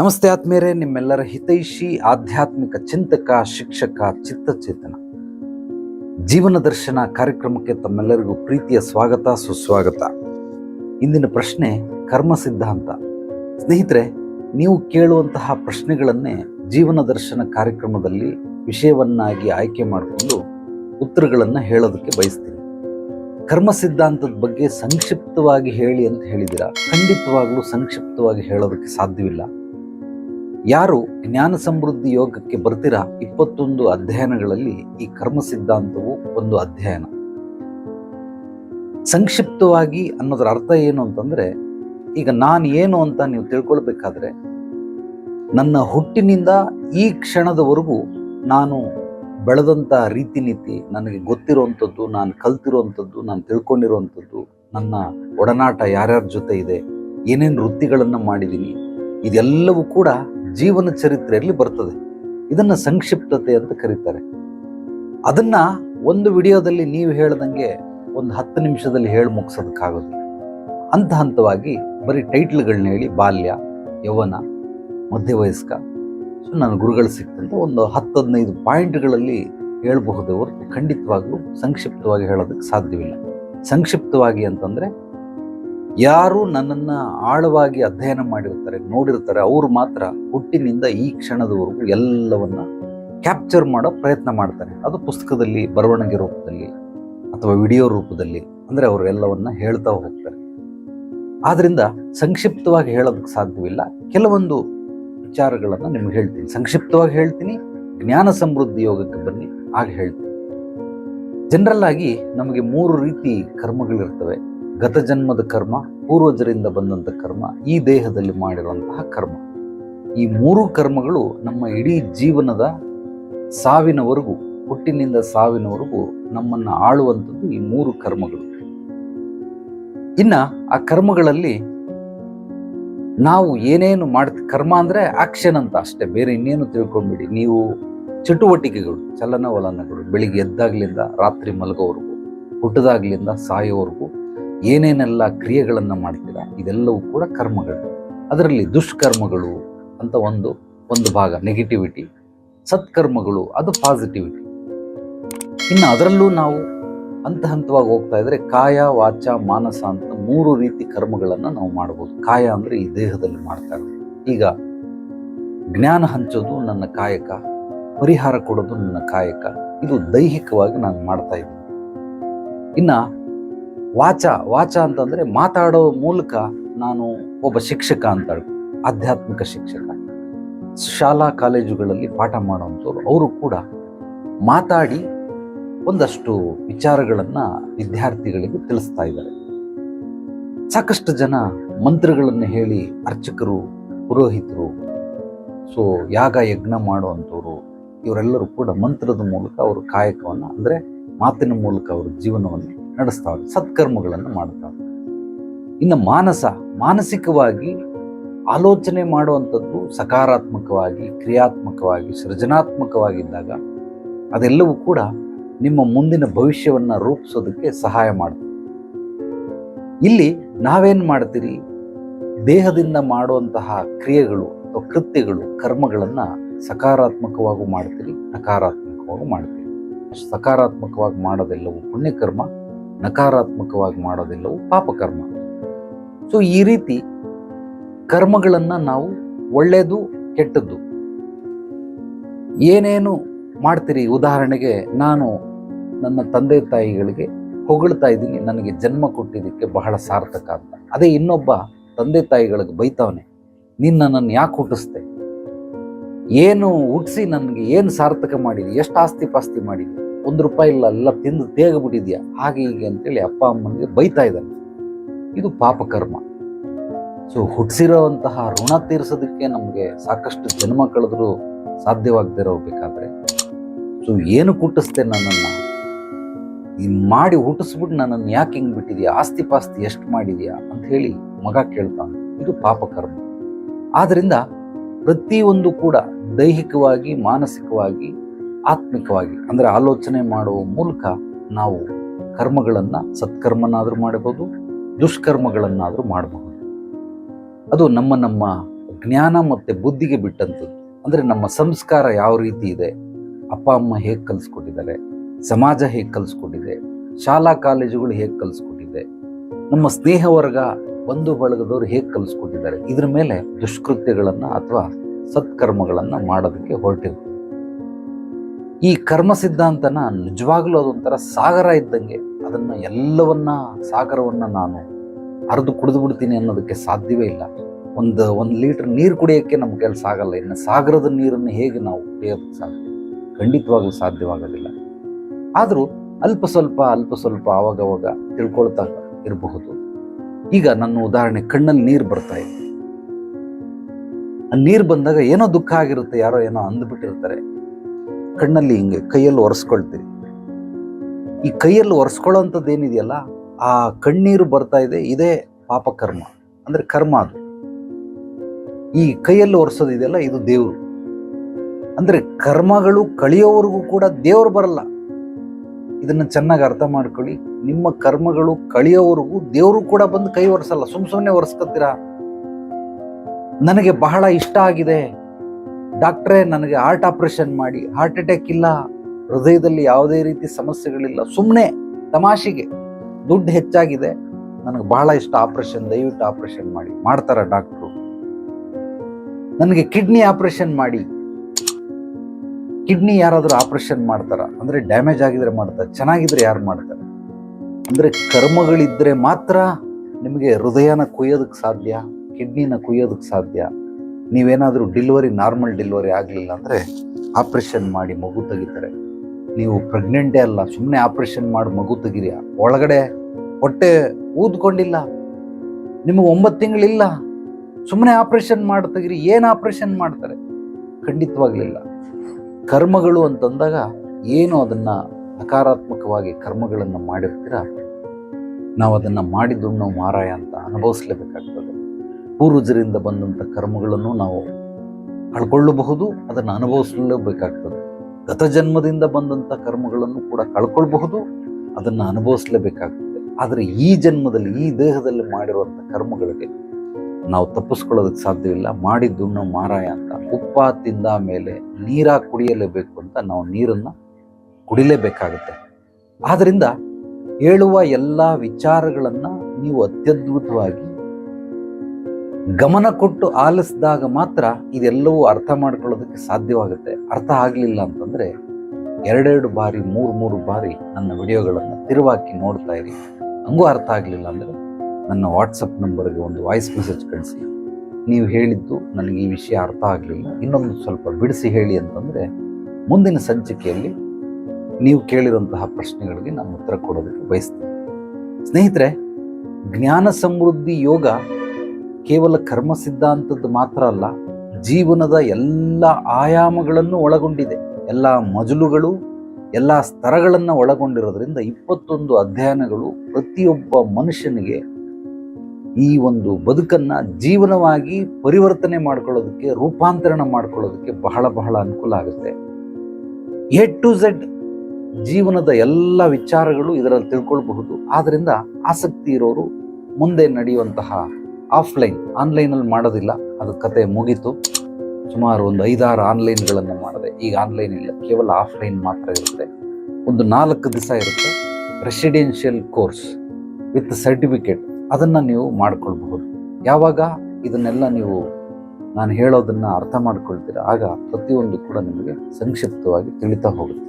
ನಮಸ್ತೆ ಆತ್ಮೀಯರೇ, ನಿಮ್ಮೆಲ್ಲರ ಹಿತೈಷಿ, ಆಧ್ಯಾತ್ಮಿಕ ಚಿಂತಕ, ಶಿಕ್ಷಕ, ಚಿತ್ತಚೇತನ. ಜೀವನ ದರ್ಶನ ಕಾರ್ಯಕ್ರಮಕ್ಕೆ ತಮ್ಮೆಲ್ಲರಿಗೂ ಪ್ರೀತಿಯ ಸ್ವಾಗತ, ಸುಸ್ವಾಗತ. ಇಂದಿನ ಪ್ರಶ್ನೆ ಕರ್ಮ ಸಿದ್ಧಾಂತ. ಸ್ನೇಹಿತರೆ, ನೀವು ಕೇಳುವಂತಹ ಪ್ರಶ್ನೆಗಳನ್ನೇ ಜೀವನ ದರ್ಶನ ಕಾರ್ಯಕ್ರಮದಲ್ಲಿ ವಿಷಯವನ್ನಾಗಿ ಆಯ್ಕೆ ಮಾಡಿಕೊಂಡು ಉತ್ತರಗಳನ್ನು ಹೇಳೋದಕ್ಕೆ ಬಯಸ್ತೀನಿ. ಕರ್ಮ ಸಿದ್ಧಾಂತದ ಬಗ್ಗೆ ಸಂಕ್ಷಿಪ್ತವಾಗಿ ಹೇಳಿ ಅಂತ ಹೇಳಿದಿರ ಖಂಡಿತವಾಗಲೂ ಸಂಕ್ಷಿಪ್ತವಾಗಿ ಹೇಳೋದಕ್ಕೆ ಸಾಧ್ಯವಿಲ್ಲ. ಯಾರು ಜ್ಞಾನ ಸಮೃದ್ಧಿ ಯೋಗಕ್ಕೆ ಬರ್ತೀರಾ? ಇಪ್ಪತ್ತೊಂದು ಅಧ್ಯಯನಗಳಲ್ಲಿ ಈ ಕರ್ಮ ಸಿದ್ಧಾಂತವು ಒಂದು ಅಧ್ಯಯನ. ಸಂಕ್ಷಿಪ್ತವಾಗಿ ಅನ್ನೋದರ ಅರ್ಥ ಏನು ಅಂತಂದ್ರೆ, ಈಗ ನಾನು ಏನು ಅಂತ ನೀವು ತಿಳ್ಕೊಳ್ಬೇಕಾದ್ರೆ, ನನ್ನ ಹುಟ್ಟಿನಿಂದ ಈ ಕ್ಷಣದವರೆಗೂ ನಾನು ಬೆಳೆದಂಥ ರೀತಿ ನೀತಿ ನನಗೆ ಗೊತ್ತಿರುವಂಥದ್ದು, ನಾನು ಕಲ್ತಿರುವಂಥದ್ದು, ನಾನು ತಿಳ್ಕೊಂಡಿರುವಂಥದ್ದು, ನನ್ನ ಒಡನಾಟ ಯಾರ್ಯಾರ ಜೊತೆ ಇದೆ, ಏನೇನು ವೃತ್ತಿಗಳನ್ನು ಮಾಡಿದ್ದೀನಿ, ಇದೆಲ್ಲವೂ ಕೂಡ ಜೀವನ ಚರಿತ್ರೆಯಲ್ಲಿ ಬರ್ತದೆ. ಇದನ್ನ ಸಂಕ್ಷಿಪ್ತತೆ ಅಂತ ಕರೀತಾರೆ. ಅದನ್ನ ಒಂದು ವಿಡಿಯೋದಲ್ಲಿ ನೀವು ಹೇಳ್ದಂಗೆ ಒಂದು ಹತ್ತು ನಿಮಿಷದಲ್ಲಿ ಹೇಳಿ ಮುಗಿಸೋದಕ್ಕಾಗೋದಿಲ್ಲ. ಹಂತ ಹಂತವಾಗಿ ಬರೀ ಟೈಟ್ಲ್ಗಳನ್ನ ಹೇಳಿ ಬಾಲ್ಯ, ಯೌವನ, ಮಧ್ಯವಯಸ್ಕ, ಸೊ ನನ್ನ ಗುರುಗಳು ಸಿಕ್ತಂತ ಒಂದು ಹತ್ತು ಹದಿನೈದು ಪಾಯಿಂಟ್ಗಳಲ್ಲಿ ಹೇಳಬಹುದು ಹೊರತು ಖಂಡಿತವಾಗ್ಲೂ ಸಂಕ್ಷಿಪ್ತವಾಗಿ ಹೇಳೋದಕ್ಕೆ ಸಾಧ್ಯವಿಲ್ಲ. ಸಂಕ್ಷಿಪ್ತವಾಗಿ ಅಂತಂದ್ರೆ ಯಾರು ನನ್ನನ್ನು ಆಳವಾಗಿ ಅಧ್ಯಯನ ಮಾಡಿರ್ತಾರೆ, ನೋಡಿರ್ತಾರೆ, ಅವರು ಮಾತ್ರ ಹುಟ್ಟಿನಿಂದ ಈ ಕ್ಷಣದವರೆಗೂ ಎಲ್ಲವನ್ನು ಕ್ಯಾಪ್ಚರ್ ಮಾಡೋ ಪ್ರಯತ್ನ ಮಾಡ್ತಾರೆ. ಅದು ಪುಸ್ತಕದಲ್ಲಿ, ಬರವಣಿಗೆ ರೂಪದಲ್ಲಿ ಅಥವಾ ವಿಡಿಯೋ ರೂಪದಲ್ಲಿ, ಅಂದರೆ ಅವರು ಎಲ್ಲವನ್ನು ಹೇಳ್ತಾ ಹೋಗ್ತಾರೆ. ಆದ್ದರಿಂದ ಸಂಕ್ಷಿಪ್ತವಾಗಿ ಹೇಳೋದಕ್ಕೆ ಸಾಧ್ಯವಿಲ್ಲ. ಕೆಲವೊಂದು ವಿಚಾರಗಳನ್ನು ನಿಮ್ಗೆ ಹೇಳ್ತೀನಿ. ಸಂಕ್ಷಿಪ್ತವಾಗಿ ಹೇಳ್ತೀನಿ, ಜ್ಞಾನ ಸಮೃದ್ಧಿ ಯೋಗಕ್ಕೆ ಬನ್ನಿ ಆಗ ಹೇಳ್ತೀನಿ. ಜನರಲ್ ಆಗಿ ನಮಗೆ ಮೂರು ರೀತಿ ಕರ್ಮಗಳಿರ್ತವೆ. ಗತ ಜನ್ಮದ ಕರ್ಮ, ಪೂರ್ವಜರಿಂದ ಬಂದಂಥ ಕರ್ಮ, ಈ ದೇಹದಲ್ಲಿ ಮಾಡಿರುವಂತಹ ಕರ್ಮ. ಈ ಮೂರು ಕರ್ಮಗಳು ನಮ್ಮ ಇಡೀ ಜೀವನದ ಸಾವಿನವರೆಗೂ, ಹುಟ್ಟಿನಿಂದ ಸಾವಿನವರೆಗೂ ನಮ್ಮನ್ನು ಆಳುವಂಥದ್ದು ಈ ಮೂರು ಕರ್ಮಗಳು. ಇನ್ನ ಆ ಕರ್ಮಗಳಲ್ಲಿ ನಾವು ಏನೇನು ಮಾಡ್ತ, ಕರ್ಮ ಅಂದರೆ ಆಕ್ಷನ್ ಅಂತ ಅಷ್ಟೇ, ಬೇರೆ ಇನ್ನೇನು ತಿಳ್ಕೊಂಬಿಡಿ. ನೀವು ಚಟುವಟಿಕೆಗಳು, ಚಲನವಲನಗಳು, ಬೆಳಿಗ್ಗೆ ಎದ್ದಾಗ್ಲಿಂದ ರಾತ್ರಿ ಮಲಗೋವರೆಗೂ ಹುಟ್ಟದಾಗ್ಲಿಂದ ಸಾಯೋವರೆಗೂ ಏನೇನೆಲ್ಲ ಕ್ರಿಯೆಗಳನ್ನು ಮಾಡ್ತೀರಾ, ಇದೆಲ್ಲವೂ ಕೂಡ ಕರ್ಮಗಳು. ಅದರಲ್ಲಿ ದುಷ್ಕರ್ಮಗಳು ಅಂತ ಒಂದು ಒಂದು ಭಾಗ ನೆಗೆಟಿವಿಟಿ ಸತ್ಕರ್ಮಗಳು, ಅದು ಪಾಸಿಟಿವಿಟಿ ಇನ್ನು ಅದರಲ್ಲೂ ನಾವು ಹಂತ ಹಂತವಾಗಿ ಹೋಗ್ತಾ ಇದ್ರೆ ಕಾಯ, ವಾಚ, ಮಾನಸ ಅಂತ ಮೂರು ರೀತಿ ಕರ್ಮಗಳನ್ನು ನಾವು ಮಾಡ್ಬೋದು. ಕಾಯ ಅಂದರೆ ಈ ದೇಹದಲ್ಲಿ ಮಾಡ್ತಾರೆ ಈಗ ಜ್ಞಾನ ಹಂಚೋದು ನನ್ನ ಕಾಯಕ, ಪರಿಹಾರ ಕೊಡೋದು ನನ್ನ ಕಾಯಕ, ಇದು ದೈಹಿಕವಾಗಿ ನಾನು ಮಾಡ್ತಾ ಇದ್ದೀನಿ. ಇನ್ನ ವಾಚ ವಾಚ ಅಂತಂದ್ರೆ ಮಾತಾಡೋ ಮೂಲಕ ನಾನು ಒಬ್ಬ ಶಿಕ್ಷಕ ಅಂತ ಆಧ್ಯಾತ್ಮಿಕ ಶಿಕ್ಷಕ. ಶಾಲಾ ಕಾಲೇಜುಗಳಲ್ಲಿ ಪಾಠ ಮಾಡುವಂಥವ್ರು ಅವರು ಕೂಡ ಮಾತಾಡಿ ಒಂದಷ್ಟು ವಿಚಾರಗಳನ್ನು ವಿದ್ಯಾರ್ಥಿಗಳಿಗೆ ತಿಳಿಸ್ತಾ ಇದ್ದಾರೆ. ಸಾಕಷ್ಟು ಜನ ಮಂತ್ರಗಳನ್ನು ಹೇಳಿ ಅರ್ಚಕರು, ಪುರೋಹಿತರು, ಸೊ ಯಾಗ, ಯಜ್ಞ ಮಾಡುವಂಥವ್ರು, ಇವರೆಲ್ಲರೂ ಕೂಡ ಮಂತ್ರದ ಮೂಲಕ ಅವರು ಕಾಯಕವನ್ನು ಅಂದರೆ ಮಾತಿನ ಮೂಲಕ ಅವರು ಜೀವನವನ್ನು ನಡೆಸ್ತಾವ್ರೆ, ಸತ್ಕರ್ಮಗಳನ್ನು ಮಾಡ್ತಾವ್ರೆ. ಇನ್ನು ಮಾನಸ, ಮಾನಸಿಕವಾಗಿ ಆಲೋಚನೆ ಮಾಡುವಂಥದ್ದು ಸಕಾರಾತ್ಮಕವಾಗಿ, ಕ್ರಿಯಾತ್ಮಕವಾಗಿ, ಸೃಜನಾತ್ಮಕವಾಗಿದ್ದಾಗ ಅದೆಲ್ಲವೂ ಕೂಡ ನಿಮ್ಮ ಮುಂದಿನ ಭವಿಷ್ಯವನ್ನು ರೂಪಿಸೋದಕ್ಕೆ ಸಹಾಯ ಮಾಡ್ತದೆ ಇಲ್ಲಿ ನಾವೇನು ಮಾಡ್ತೀರಿ? ದೇಹದಿಂದ ಮಾಡುವಂತಹ ಕ್ರಿಯೆಗಳು ಅಥವಾ ಕೃತ್ಯಗಳು, ಕರ್ಮಗಳನ್ನು ಸಕಾರಾತ್ಮಕವಾಗೂ ಮಾಡ್ತೀರಿ, ನಕಾರಾತ್ಮಕವಾಗೂ ಮಾಡ್ತೀರಿ. ಸಕಾರಾತ್ಮಕವಾಗಿ ಮಾಡೋದೆಲ್ಲವೂ ಪುಣ್ಯಕರ್ಮ. ನಕಾರಾತ್ಮಕವಾಗಿ ಮಾಡೋದೆಲ್ಲವೂ, ಪಾಪಕರ್ಮ. ಸೊ ಈ ರೀತಿ ಕರ್ಮಗಳನ್ನು ನಾವು ಒಳ್ಳೆಯದು ಕೆಟ್ಟದ್ದು. ಏನೇನು ಮಾಡ್ತೀರಿ? ಉದಾಹರಣೆಗೆ ನಾನು ನನ್ನ ತಂದೆ ತಾಯಿಗಳಿಗೆ ಹೊಗಳ್ತಾ ಇದ್ದೀನಿ, ನನಗೆ ಜನ್ಮ ಕೊಟ್ಟಿದ್ದಕ್ಕೆ ಬಹಳ ಸಾರ್ಥಕ ಅಂತ. ಅದೇ ಇನ್ನೊಬ್ಬ ತಂದೆ ತಾಯಿಗಳಿಗೆ ಬೈತಾವನೆ, ನಿನ್ನ ನನ್ನ ಯಾಕೆ ಹುಟ್ಟಿಸ್ದೆ? ಏನು ಹುಟ್ಟಿಸಿ ನನಗೆ ಏನು ಸಾರ್ಥಕ ಮಾಡಿದೆ? ಎಷ್ಟು ಆಸ್ತಿ ಪಾಸ್ತಿ ಮಾಡಿದೆ? ಒಂದು ರೂಪಾಯಿ ಇಲ್ಲ, ಎಲ್ಲ ತಿಂದು ತೇಗಬಿಟ್ಟಿದ್ಯಾ? ಹಾಗೆ ಹೀಗೆ ಅಂತೇಳಿ ಅಪ್ಪ ಅಮ್ಮನಿಗೆ ಬೈತಾ ಇದ್ದಾನೆ. ಇದು ಪಾಪಕರ್ಮ ಸೊ ಹುಟ್ಟಿಸಿರೋಂತಹ ಋಣ ತೀರಿಸೋದಕ್ಕೆ ನಮಗೆ ಸಾಕಷ್ಟು ಜನ್ಮ ಕಳೆದ್ರು ಸಾಧ್ಯವಾಗದೇ ಇರಬೇಕಾದ್ರೆ ಸೊ ಏನು ಹುಟ್ಟಿಸ್ದೆ ನನ್ನನ್ನು? ಈ ಮಾಡಿ ಹುಟ್ಟಿಸ್ಬಿಟ್ಟು ನನ್ನನ್ನು ಯಾಕೆ ಹಿಂಗೆ ಬಿಟ್ಟಿದ್ಯಾ? ಆಸ್ತಿ ಪಾಸ್ತಿ ಎಷ್ಟು ಮಾಡಿದ್ಯಾ? ಅಂತ ಹೇಳಿ ಮಗ ಕೇಳ್ತಾನೆ. ಇದು ಪಾಪಕರ್ಮ ಆದ್ದರಿಂದ ಪ್ರತಿಯೊಂದು ಕೂಡ ದೈಹಿಕವಾಗಿ, ಮಾನಸಿಕವಾಗಿ ಆತ್ಮಿಕವಾಗಿ, ಅಂದರೆ ಆಲೋಚನೆ ಮಾಡುವ ಮೂಲಕ ನಾವು ಕರ್ಮಗಳನ್ನು ಸತ್ಕರ್ಮನಾದರೂ ಮಾಡಬಹುದು, ದುಷ್ಕರ್ಮಗಳನ್ನಾದರೂ ಮಾಡಬಹುದು. ಅದು ನಮ್ಮ ನಮ್ಮ ಜ್ಞಾನ ಮತ್ತು ಬುದ್ಧಿಗೆ ಬಿಟ್ಟಂಥದ್ದು ಅಂದರೆ ನಮ್ಮ ಸಂಸ್ಕಾರ ಯಾವ ರೀತಿ ಇದೆ? ಅಪ್ಪ, ಅಮ್ಮ ಹೇಗೆ ಕಲಿಸ್ಕೊಟ್ಟಿದ್ದಾರೆ? ಸಮಾಜ ಹೇಗೆ ಕಲಿಸ್ಕೊಟ್ಟಿದೆ? ಶಾಲಾ, ಕಾಲೇಜುಗಳು ಹೇಗೆ ಕಲಿಸ್ಕೊಟ್ಟಿದೆ? ನಮ್ಮ ಸ್ನೇಹ ವರ್ಗ, ಬಂಧು ಬಳಗದವರು ಹೇಗೆ ಕಲಿಸ್ಕೊಟ್ಟಿದ್ದಾರೆ? ಇದ್ರ ಮೇಲೆ ದುಷ್ಕೃತ್ಯಗಳನ್ನು ಅಥವಾ ಸತ್ಕರ್ಮಗಳನ್ನು ಮಾಡೋದಕ್ಕೆ ಹೊರಟಿರ್ತೀವಿ ಈ ಕರ್ಮ ಸಿದ್ಧಾಂತನ ನಿಜವಾಗ್ಲೂ ಅದೊಂಥರ ಸಾಗರ ಇದ್ದಂಗೆ ಅದನ್ನು ಎಲ್ಲವನ್ನ ಸಾಗರವನ್ನು ನಾನು ಹರಿದು ಕುಡಿದು ಬಿಡ್ತೀನಿ ಅನ್ನೋದಕ್ಕೆ ಸಾಧ್ಯವೇ ಇಲ್ಲ. ಒಂದು ಒಂದು ಲೀಟರ್ ನೀರು ಕುಡಿಯೋಕ್ಕೆ ನಮ್ಮ ಕೆಲಸ ಆಗಲ್ಲ ಇನ್ನು ಸಾಗರದ ನೀರನ್ನು ಹೇಗೆ ನಾವು ಕುಡಿಯೋದಕ್ಕೆ ಸಾಧ್ಯ? ಖಂಡಿತವಾಗ್ಲೂ ಸಾಧ್ಯವಾಗೋದಿಲ್ಲ. ಆದರೂ ಅಲ್ಪ ಸ್ವಲ್ಪ ಅಲ್ಪ ಸ್ವಲ್ಪ ಆವಾಗವಾಗ ತಿಳ್ಕೊಳ್ತಾ ಇರಬಹುದು. ಈಗ ನನ್ನ ಉದಾಹರಣೆ, ಕಣ್ಣಲ್ಲಿ ನೀರು ಬರ್ತಾ ಇದೆ. ನೀರು ಬಂದಾಗ ಏನೋ ದುಃಖ ಆಗಿರುತ್ತೆ, ಯಾರೋ ಏನೋ ಅಂದ್ಬಿಟ್ಟಿರ್ತಾರೆ. ಕಣ್ಣಲ್ಲಿ ಹಿಂಗೆ ಕೈಯಲ್ಲಿ ಒರೆಸ್ಕೊಳ್ತೀರಿ. ಈ ಕೈಯಲ್ಲಿ ಒರೆಸ್ಕೊಳ್ಳೋಂಥದ್ದು ಏನಿದೆಯಲ್ಲ, ಆ ಕಣ್ಣೀರು ಬರ್ತಾ ಇದೆ, ಇದೇ ಪಾಪಕರ್ಮ. ಅಂದರೆ ಕರ್ಮ ಅದು. ಈ ಕೈಯಲ್ಲಿ ಒರೆಸೋದಿದೆಯಲ್ಲ ಇದು ದೇವರು. ಅಂದರೆ ಕರ್ಮಗಳು ಕಳಿಯೋವರೆಗೂ ಕೂಡ ದೇವರು ಬರಲ್ಲ. ಇದನ್ನು ಚೆನ್ನಾಗಿ ಅರ್ಥ ಮಾಡ್ಕೊಳ್ಳಿ. ನಿಮ್ಮ ಕರ್ಮಗಳು ಕಳಿಯೋವರೆಗೂ ದೇವರು ಕೂಡ ಬಂದು ಕೈ ಒರೆಸಲ್ಲ. ಸುಮ್ ಸುಮ್ಮನೆ ಒರೆಸ್ಕೊತೀರಾ? ನನಗೆ ಬಹಳ ಇಷ್ಟ ಆಗಿದೆ. ಡಾಕ್ಟ್ರೇ, ನನಗೆ ಹಾರ್ಟ್ ಆಪರೇಷನ್ ಮಾಡಿ, ಹಾರ್ಟ್ ಅಟ್ಯಾಕ್ ಇಲ್ಲ, ಹೃದಯದಲ್ಲಿ ಯಾವುದೇ ರೀತಿ ಸಮಸ್ಯೆಗಳಿಲ್ಲ ಸುಮ್ಮನೆ ತಮಾಷೆಗೆ ದುಡ್ಡು ಹೆಚ್ಚಾಗಿದೆ, ನನಗೆ ಬಹಳ ಇಷ್ಟ ಆಪರೇಷನ್, ದಯವಿಟ್ಟು ಆಪರೇಷನ್ ಮಾಡಿ, ಮಾಡ್ತಾರ ಡಾಕ್ಟ್ರು? ನನಗೆ ಕಿಡ್ನಿ ಆಪರೇಷನ್ ಮಾಡಿ. ಕಿಡ್ನಿ ಯಾರಾದರೂ ಆಪರೇಷನ್ ಮಾಡ್ತಾರ? ಅಂದರೆ ಡ್ಯಾಮೇಜ್ ಆಗಿದ್ರೆ ಮಾಡ್ತಾರೆ, ಚೆನ್ನಾಗಿದ್ರೆ ಯಾರು ಮಾಡ್ತಾರೆ? ಅಂದರೆ ಕರ್ಮಗಳಿದ್ದರೆ ಮಾತ್ರ ನಿಮಗೆ ಹೃದಯನ ಕೊಯ್ಯೋದಕ್ಕೆ ಸಾಧ್ಯ, ಕಿಡ್ನಿನ ಕೊಯ್ಯೋದಕ್ಕೆ ಸಾಧ್ಯ. ನೀವೇನಾದರೂ ಡಿಲ್ವರಿ ನಾರ್ಮಲ್ ಡಿಲ್ವರಿ ಆಗಲಿಲ್ಲ ಅಂದರೆ ಆಪ್ರೇಷನ್ ಮಾಡಿ ಮಗು ತೆಗಿತಾರೆ. ನೀವು ಪ್ರೆಗ್ನೆಂಟೇ ಅಲ್ಲ ಸುಮ್ಮನೆ ಆಪ್ರೇಷನ್ ಮಾಡಿ, ಮಗು ತೆಗಿರಿ. ಒಳಗಡೆ ಹೊಟ್ಟೆ ಊದ್ಕೊಂಡಿಲ್ಲ. ನಿಮಗೆ ಒಂಬತ್ತು ತಿಂಗಳಿಲ್ಲ. ಸುಮ್ಮನೆ ಆಪ್ರೇಷನ್ ಮಾಡಿ, ತೆಗಿರಿ. ಏನು ಆಪ್ರೇಷನ್ ಮಾಡ್ತಾರೆ? ಖಂಡಿತವಾಗಲಿಲ್ಲ. ಕರ್ಮಗಳು ಅಂತಂದಾಗ ಏನು ಅದನ್ನು ನಕಾರಾತ್ಮಕವಾಗಿ ಕರ್ಮಗಳನ್ನು ಮಾಡಿರ್ತೀರ, ನಾವು ಅದನ್ನು ಮಾಡಿದ್ದು ನಾವು ಮಾರಾಯ ಅಂತ ಅನುಭವಿಸ್ಲೇಬೇಕಾಗ್ತದೆ. ಪೂರ್ವಜರಿಂದ ಬಂದಂಥ ಕರ್ಮಗಳನ್ನು ನಾವು ಕಳ್ಕೊಳ್ಳಬಹುದು, ಅದನ್ನು ಅನುಭವಿಸಲೇಬೇಕಾಗ್ತದೆ. ಗತ ಜನ್ಮದಿಂದ ಬಂದಂಥ ಕರ್ಮಗಳನ್ನು ಕೂಡ ಕಳ್ಕೊಳ್ಬಹುದು, ಅದನ್ನು ಅನುಭವಿಸಲೇಬೇಕಾಗ್ತದೆ. ಆದರೆ ಈ ಜನ್ಮದಲ್ಲಿ, ಈ ದೇಹದಲ್ಲಿ ಮಾಡಿರುವಂಥ ಕರ್ಮಗಳಿಗೆ ನಾವು ತಪ್ಪಿಸ್ಕೊಳ್ಳೋದಕ್ಕೆ ಸಾಧ್ಯವಿಲ್ಲ ಮಾಡಿದ್ದು ನಾವು ಮಾರಾಯ ಅಂತ ಉಪ್ಪ ತಿಂದ ಮೇಲೆ ನೀರ ಕುಡಿಯಲೇಬೇಕು ಅಂತ ನಾವು ನೀರನ್ನು ಕುಡಿಲೇಬೇಕಾಗುತ್ತೆ. ಆದ್ದರಿಂದ ಹೇಳುವ ಎಲ್ಲ ವಿಚಾರಗಳನ್ನು ನೀವು ಅತ್ಯದ್ಭುತವಾಗಿ ಗಮನ ಕೊಟ್ಟು ಆಲಿಸಿದಾಗ ಮಾತ್ರ ಇದೆಲ್ಲವೂ ಅರ್ಥ ಮಾಡ್ಕೊಳ್ಳೋದಕ್ಕೆ ಸಾಧ್ಯವಾಗುತ್ತೆ. ಅರ್ಥ ಆಗಲಿಲ್ಲ ಅಂತಂದರೆ ಎರಡೆರಡು ಬಾರಿ, ಮೂರು ಮೂರು ಬಾರಿ ನನ್ನ ವಿಡಿಯೋಗಳನ್ನು ತಿರುವಾಕಿ ನೋಡ್ತಾ ಇರಿ. ಹಂಗೂ ಅರ್ಥ ಆಗಲಿಲ್ಲ ಅಂದರೆ ನನ್ನ ವಾಟ್ಸಪ್ ನಂಬರ್ಗೆ ಒಂದು ವಾಯ್ಸ್ ಮೆಸೇಜ್ ಕಳಿಸಿ. ನೀವು ಹೇಳಿದ್ದು ನನಗೆ ಈ ವಿಷಯ ಅರ್ಥ ಆಗಲಿಲ್ಲ. ಇನ್ನೊಂದು ಸ್ವಲ್ಪ ಬಿಡಿಸಿ ಹೇಳಿ ಅಂತಂದರೆ ಮುಂದಿನ ಸಂಚಿಕೆಯಲ್ಲಿ ನೀವು ಕೇಳಿರುವಂತಹ ಪ್ರಶ್ನೆಗಳಿಗೆ ನಾನು ಉತ್ತರ ಕೊಡೋದಕ್ಕೆ ಬಯಸ್ತೀನಿ. ಸ್ನೇಹಿತರೆ, ಜ್ಞಾನ ಸಮೃದ್ಧಿ ಯೋಗ ಕೇವಲ ಕರ್ಮ ಸಿದ್ಧಾಂತದ್ದು ಮಾತ್ರ ಅಲ್ಲ, ಜೀವನದ ಎಲ್ಲ ಆಯಾಮಗಳನ್ನು ಒಳಗೊಂಡಿದೆ. ಎಲ್ಲ ಮಜಲುಗಳು, ಎಲ್ಲ ಸ್ತರಗಳನ್ನು ಒಳಗೊಂಡಿರೋದ್ರಿಂದ ಇಪ್ಪತ್ತೊಂದು ಅಧ್ಯಯನಗಳು ಪ್ರತಿಯೊಬ್ಬ ಮನುಷ್ಯನಿಗೆ ಈ ಒಂದು ಬದುಕನ್ನು ಜೀವನವಾಗಿ ಪರಿವರ್ತನೆ ಮಾಡ್ಕೊಳ್ಳೋದಕ್ಕೆ, ರೂಪಾಂತರಣ ಮಾಡ್ಕೊಳ್ಳೋದಕ್ಕೆ ಬಹಳ ಬಹಳ ಅನುಕೂಲ ಆಗುತ್ತೆ. ಎ ಟು ಝೆಡ್ ಜೀವನದ ಎಲ್ಲ ವಿಚಾರಗಳು ಇದರಲ್ಲಿ ತಿಳ್ಕೊಳ್ಬಹುದು. ಆದ್ದರಿಂದ ಆಸಕ್ತಿ ಇರೋರು ಮುಂದೆ ನಡೆಯುವಂತಹ ಆಫ್ಲೈನ್ ಆನ್ಲೈನಲ್ಲಿ ಮಾಡೋದಿಲ್ಲ. ಅದು ಕತೆ ಮುಗೀತು. ಸುಮಾರು ಒಂದು ಐದಾರು ಆನ್ಲೈನ್ಗಳನ್ನು ಮಾಡಿದೆ. ಈಗ ಆನ್ಲೈನ್ ಇಲ್ಲ. ಕೇವಲ ಆಫ್ಲೈನ್ ಮಾತ್ರ ಇರುತ್ತೆ. ಒಂದು ನಾಲ್ಕು ದಿವಸ ಇರುತ್ತೆ ರೆಸಿಡೆನ್ಷಿಯಲ್ ಕೋರ್ಸ್ ವಿತ್ ಸರ್ಟಿಫಿಕೇಟ್ ಅದನ್ನು ನೀವು ಮಾಡಿಕೊಳ್ಬಹುದು. ಯಾವಾಗ? ಇದನ್ನೆಲ್ಲ ನೀವು, ನಾನು ಹೇಳೋದನ್ನು ಅರ್ಥ ಮಾಡ್ಕೊಳ್ತೀರ? ಆಗ ಪ್ರತಿಯೊಂದು ಕೂಡ ನಿಮಗೆ ಸಂಕ್ಷಿಪ್ತವಾಗಿ ತಿಳಿತಾ ಹೋಗುತ್ತೆ.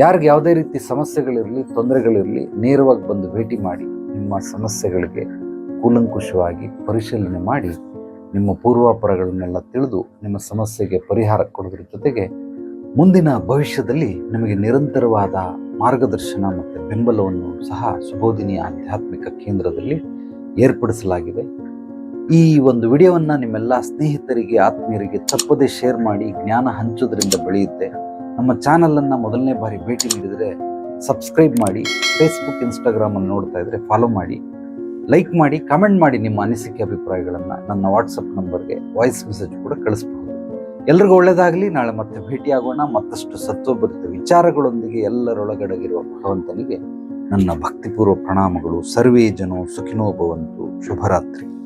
ಯಾರಿಗೆ ಯಾವುದೇ ರೀತಿ ಸಮಸ್ಯೆಗಳಿರಲಿ, ತೊಂದರೆಗಳಿರಲಿ, ನೇರವಾಗಿ ಬಂದು ಭೇಟಿ ಮಾಡಿ ನಿಮ್ಮ ಸಮಸ್ಯೆಗಳಿಗೆ ಕೂಲಂಕುಷವಾಗಿ ಪರಿಶೀಲನೆ ಮಾಡಿ ನಿಮ್ಮ ಪೂರ್ವಾಪರಗಳನ್ನೆಲ್ಲ ತಿಳಿದು ನಿಮ್ಮ ಸಮಸ್ಯೆಗೆ ಪರಿಹಾರ ಕೊಡೋದ್ರ ಜೊತೆಗೆ ಮುಂದಿನ ಭವಿಷ್ಯದಲ್ಲಿ ನಿಮಗೆ ನಿರಂತರವಾದ ಮಾರ್ಗದರ್ಶನ ಮತ್ತು ಬೆಂಬಲವನ್ನು ಸಹ ಸುಬೋಧಿನಿ ಆಧ್ಯಾತ್ಮಿಕ ಕೇಂದ್ರದಲ್ಲಿ ಏರ್ಪಡಿಸಲಾಗಿದೆ. ಈ ಒಂದು ವಿಡಿಯೋವನ್ನು ನಿಮ್ಮೆಲ್ಲ ಸ್ನೇಹಿತರಿಗೆ, ಆತ್ಮೀಯರಿಗೆ ತಪ್ಪದೇ ಶೇರ್ ಮಾಡಿ ಜ್ಞಾನ ಹಂಚೋದ್ರಿಂದ ಬೆಳೆಯುತ್ತೆ. ನಮ್ಮ ಚಾನಲನ್ನು ಮೊದಲನೇ ಬಾರಿ ಭೇಟಿ ನೀಡಿದರೆ ಸಬ್ಸ್ಕ್ರೈಬ್ ಮಾಡಿ ಫೇಸ್ಬುಕ್ ಇನ್ಸ್ಟಾಗ್ರಾಮನ್ನು ನೋಡ್ತಾ ಇದ್ದರೆ ಫಾಲೋ ಮಾಡಿ. ಲೈಕ್ ಮಾಡಿ ಕಮೆಂಟ್ ಮಾಡಿ ನಿಮ್ಮ ಅನಿಸಿಕೆ ಅಭಿಪ್ರಾಯಗಳನ್ನು ನನ್ನ ವಾಟ್ಸಪ್ ನಂಬರ್ಗೆ ವಾಯ್ಸ್ ಮೆಸೇಜ್ ಕೂಡ ಕಳಿಸ್ಬಹುದು. ಎಲ್ರಿಗೂ ಒಳ್ಳೆಯದಾಗಲಿ ನಾಳೆ ಮತ್ತೆ ಭೇಟಿಯಾಗೋಣ. ಮತ್ತಷ್ಟು ಸತ್ವಭರಿತ ವಿಚಾರಗಳೊಂದಿಗೆ ಎಲ್ಲರೊಳಗಡಗಿರುವ ಭಗವಂತನಿಗೆ ನನ್ನ ಭಕ್ತಿಪೂರ್ವ ಪ್ರಣಾಮಗಳು. ಸರ್ವೇ ಜನೋ ಸುಖಿನೋ ಭವಂತು. ಶುಭರಾತ್ರಿ.